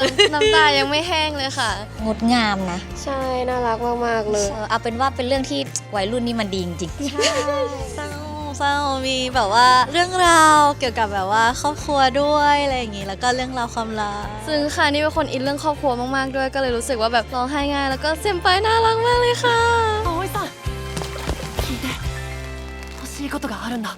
น้ำน้ำตายังไม่แห้งเลยค่ะ งดงามนะ ใช่ น่ารักมาก ๆ เลย เออเอาเป็นว่าเป็นเรื่องที่วัยรุ่นนี่มันดีจริงๆ เศร้าเศร้ามีแบบว่าเรื่องราวเกี่ยวกับแบบว่าครอบครัวด้วยอะไรอย่างงี้ แล้วก็เรื่องราวความรัก ซึ่งค่ะนี่เป็นคนอินเรื่องครอบครัวมาก ๆ ด้วย ก็เลยรู้สึกว่าแบบร้องไห้ง่ายแล้วก็เซมไปน่ารักมากเลยค่ะ 葵さん聞いて欲しいことがあるんだ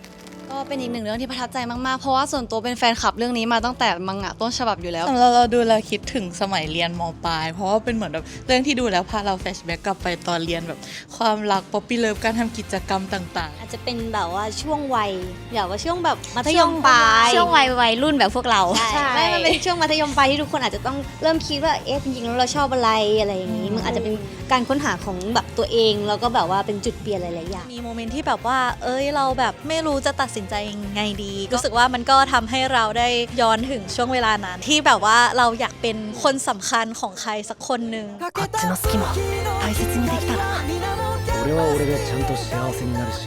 ก็เป็นอีกหนึ่งเรื่องที่ประทับใจมากๆ เพราะว่าส่วนตัวเป็นแฟนคลับเรื่องนี้มาตั้งแต่มังงะต้นฉบับอยู่แล้ว เราเราดูแล้วคิดถึงสมัยเรียนมปลาย เพราะว่าเป็นเหมือนแบบเรื่องที่ดูแล้วพาเราแฟลชแบ็กกลับไปตอนเรียนแบบความรักป๊อปปี้เลิฟการทำกิจกรรมต่าง อาจจะเป็นแบบว่าช่วงวัยแบบว่าช่วงแบบมัธยมปลายช่วงวัยวัยรุ่นแบบพวกเรา ใช่ไม่มันเป็นช่วงมัธยมปลายที่ทุกคนอาจจะต้องเริ่มคิดว่าเอ๊ะจริงๆแล้วเราชอบอะไรอะไรอย่างนี้ มันอาจจะเป็นการค้นหาของแบบตัวเองแล้วก็แบบว่าเป็นจุดเปลี่ยนหลายๆอย่าง มีโมเมนต์ที่แบบว่า เอ้ย เราแบบไม่รู้จะตัดสินใจยังไงดี รู้สึกว่ามันก็ทำให้เราได้ย้อนถึงช่วงเวลานั้น ที่แบบว่าเราอยากเป็นคนสำคัญของใครสักคนหนึ่ง こっちの好きも大切にできたな俺は俺でちゃんと幸せになるし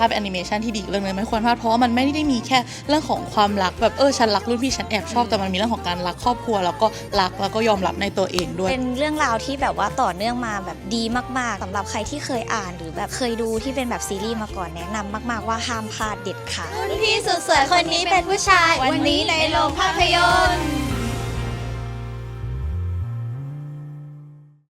ภาพแอนิเมชันที่ดีอีกเรื่องนึงไม่ควรพลาดเพราะว่ามันไม่ได้มีแค่เรื่องของความรักแบบเออฉันรักรุ่นพี่ฉันแอบชอบแต่มันมีเรื่องของการรักครอบครัวแล้วก็รักแล้วก็ยอมรับในตัวเองด้วย เป็นเรื่องราวที่แบบว่าต่อเนื่องมาแบบดีมาก ๆสำหรับใครที่เคยอ่านหรือแบบเคยดูที่เป็นแบบซีรีส์มาก่อนแนะนำมาก ๆ ว่าห้ามพลาดเด็ดขาดพี่สุดสวยคนนี้เป็นผู้ชาย วันนี้ในโรงภาพยนตร์